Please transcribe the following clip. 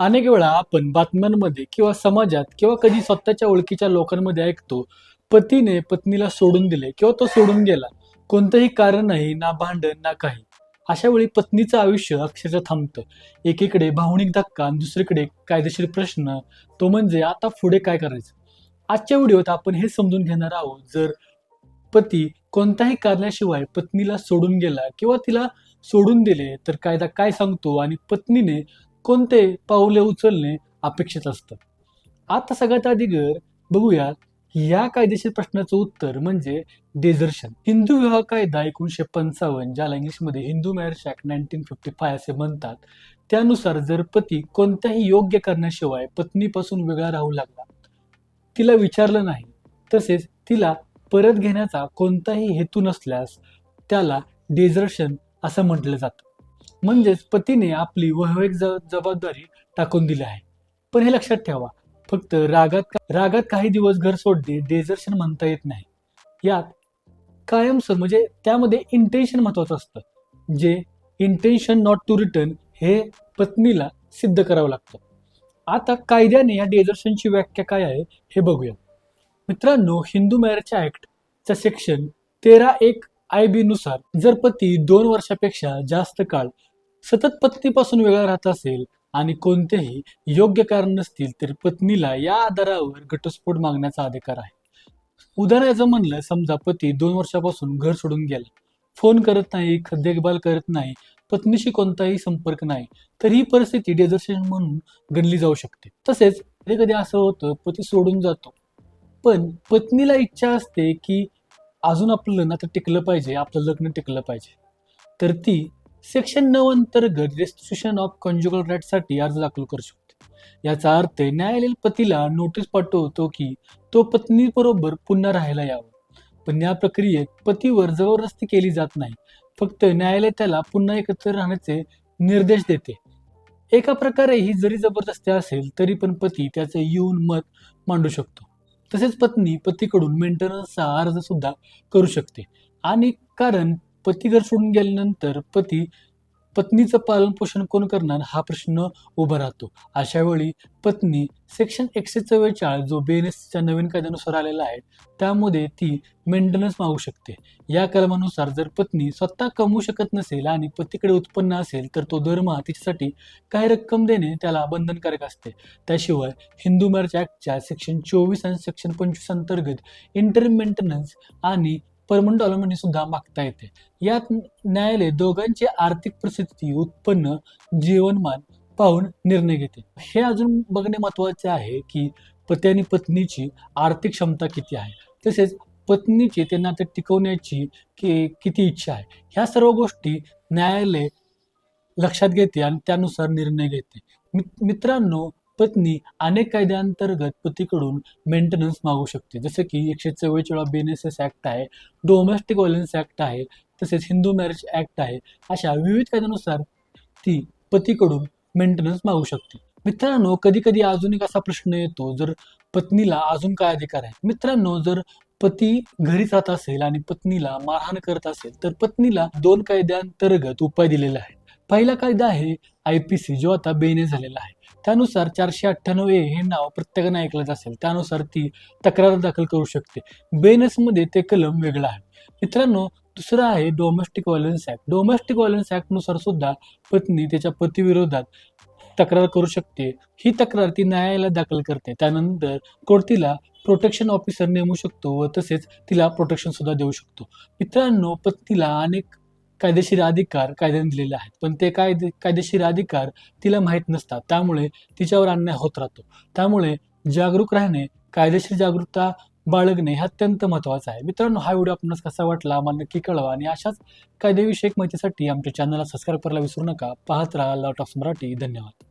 अनेक वेळा आपण बातम्यांमध्ये किंवा समाजात किंवा कधी स्वतःच्या ओळखीच्या लोकांमध्ये ऐकतो पतीने पत्नीला सोडून दिले किंवा तो सोडून गेला. कोणतंही कारण नाही ना भांडण ना काही. अशा वेळी पत्नीचं आयुष्य अक्षरशः थांबतं. एकीकडे भावनिक धक्का दुसरीकडे कायदेशीर प्रश्न. तो म्हणजे आता पुढे काय करायचं? आजच्या व्हिडिओत आपण हे समजून घेणार आहोत जर पती कोणत्याही कारणाशिवाय पत्नीला सोडून गेला किंवा तिला सोडून दिले तर कायदा काय सांगतो आणि पत्नीने कोणते पाऊले उचलणे अपेक्षित असतं? आता सगळ्यात आधी घर बघूया या कायदेशीर प्रश्नाचं उत्तर म्हणजे डेझर्शन हिंदू विवाह कायदा एकोणीशे पंचावन्न ज्याला इंग्लिशमध्ये Hindu marriage act nineteen fifty five असे म्हणतात त्यानुसार जर पती कोणत्याही योग्य करण्याशिवाय पत्नीपासून वेगळा राहू लागला तिला विचारलं नाही तसेच तिला परत घेण्याचा कोणताही हेतू नसल्यास त्याला डेझर्शन असं म्हटलं जातं. म्हणजेच पतीने आपली वैवाहिक जबाबदारी टाकून दिली आहे. पण हे लक्षात ठेवा फक्त रागात रागात काही दिवस घर सोडणे डेझर्शन म्हणता येत नाही. यात कायमच म्हणजे त्यामध्ये इंटेन्शन महत्वाचं असतं. जे इंटेन्शन नॉट टू रिटर्न हे पत्नीला सिद्ध करावं लागतं. आता कायद्याने या डेझर्शनची व्याख्या काय आहे हे बघूया मित्रांनो हिंदू मॅरेज ऍक्टचा सेक्शन तेरा एक आय बी नुसार जर पती दोन वर्षापेक्षा जास्त काळ सतत पत्नीपासून वेगळा राहत असेल आणि कोणतेही योग्य कारण नसतील तर पत्नीला या आधारावर घटस्फोट मागण्याचा अधिकार आहे. उदाहरणाचं म्हणलं समजा पती दोन वर्षापासून घर सोडून गेला. फोन करत नाही देखभाल करत नाही पत्नीशी कोणताही संपर्क नाही तर ही परिस्थिती डेझर्शन म्हणून गणली जाऊ शकते. तसेच कधी कधी असं होतं पती सोडून जातो. पण पत्नीला इच्छा असते की अजून आपलं नातं टिकलं पाहिजे आपलं लग्न टिकलं पाहिजे. तर ती सेक्शन नऊ अंतर्गत रेस्ट्रिक्शन ऑफ कॉन्ज्युगल राईटसाठी अर्ज दाखल करू शकतो. याचा अर्थ न्यायालय पतीला नोटीस पाठवतो की तो पत्नीबरोबर पुन्हा राहायला यावं. पण या प्रक्रियेत पतीवर जबरदस्ती केली जात नाही. फक्त न्यायालय त्याला पुन्हा एकत्र राहण्याचे निर्देश देते. एका प्रकारे ही जरी जबरदस्ती असेल तरी पण पती त्याचे येऊन मत मांडू शकतो. तसेच पत्नी पतीकडून मेंटेनन्सचा अर्ज सुद्धा करू शकते. आणि कारण पती घर सोडून गेल्यानंतर पती पत्नीचं पालन पोषण कोण करणार? हा प्रश्न उभा राहतो. अशा वेळी पत्नी सेक्शन एकशे चव्वेचाळीस जो बेनेसच्या नवीन कायद्यानुसार आलेला आहे त्यामध्ये ती मेंटेनन्स मागू शकते. या कलमानुसार जर पत्नी स्वतः कमवू शकत नसेल आणि पतीकडे उत्पन्न असेल तर तो दरमहा तिच्यासाठी काही रक्कम देणे त्याला बंधनकारक असते. त्याशिवाय हिंदू मॅरेज ॲक्टच्या सेक्शन चोवीस आणि सेक्शन पंचवीस अंतर्गत इंटर मेंटेनन्स आणि परमनंट अलॉटमेंट सुद्धा मागता येते. यात न्यायालय दोघांची आर्थिक परिस्थिती उत्पन्न जीवनमान पाहून निर्णय घेते. हे अजून बघणे महत्त्वाचे आहे की पती आणि पत्नीची आर्थिक क्षमता किती आहे. तसेच पत्नीची ते नाते टिकवण्याची की किती इच्छा आहे. ह्या सर्व गोष्टी न्यायालय लक्षात घेते आणि त्यानुसार निर्णय घेते. मित्रांनो पत्नी अनेक कायद्यांतर्गत पतीकडून मेंटेनन्स मागू शकते. जसं की एकशे चव्वेचाळीस बेनेसेस ॲक्ट आहे डोमेस्टिक व्हायलन्स ॲक्ट आहे तसेच हिंदू मॅरेज ॲक्ट आहे अशा विविध कायद्यानुसार ती पतीकडून मेंटेनन्स मागू शकते. मित्रांनो कधी कधी अजून एक असा प्रश्न येतो जर पत्नीला अजून काय अधिकार आहे? मित्रांनो जर पती घरीच राहत असेल आणि पत्नीला मारहाण करत असेल तर पत्नीला दोन कायद्यांतर्गत उपाय दिलेला आहे पहिला कायदा आहे आय पी सी जो आता बेने झालेला आहे. त्यानुसार चारशे अठ्ठ्याण्णव ए हे नाव प्रत्येकाने ऐकलं असेल. त्यानुसार ती तक्रार दाखल करू शकते. बेनसमध्ये ते कलम वेगळं आहे. मित्रांनो दुसरं आहे domestic violence act domestic violence ॲक्टनुसार सुद्धा पत्नी त्याच्या पतीविरोधात तक्रार करू शकते. ही तक्रार ती न्यायालयात दाखल करते. त्यानंतर कोर्ट तिला प्रोटेक्शन ऑफिसर नेमू शकतो व तसेच तिला प्रोटेक्शन सुद्धा देऊ शकतो. मित्रांनो पत्नीला अनेक कायदेशीर अधिकार कायद्याने दिलेले आहेत. पण ते कायदे कायदेशीर अधिकार तिला माहीत नसतात. त्यामुळे तिच्यावर अन्याय होत राहतो. त्यामुळे जागरूक राहणे कायदेशीर जागरूकता बाळगणे हे अत्यंत महत्त्वाचं आहे. मित्रांनो हा व्हिडिओ आपणास कसा वाटला आम्हाला नक्की कळवा आणि अशाच कायदेविषयक माहितीसाठी आमच्या चॅनलला सबस्क्राईब करायला विसरू नका. पाहत राहा लॉट ऑफ मराठी धन्यवाद.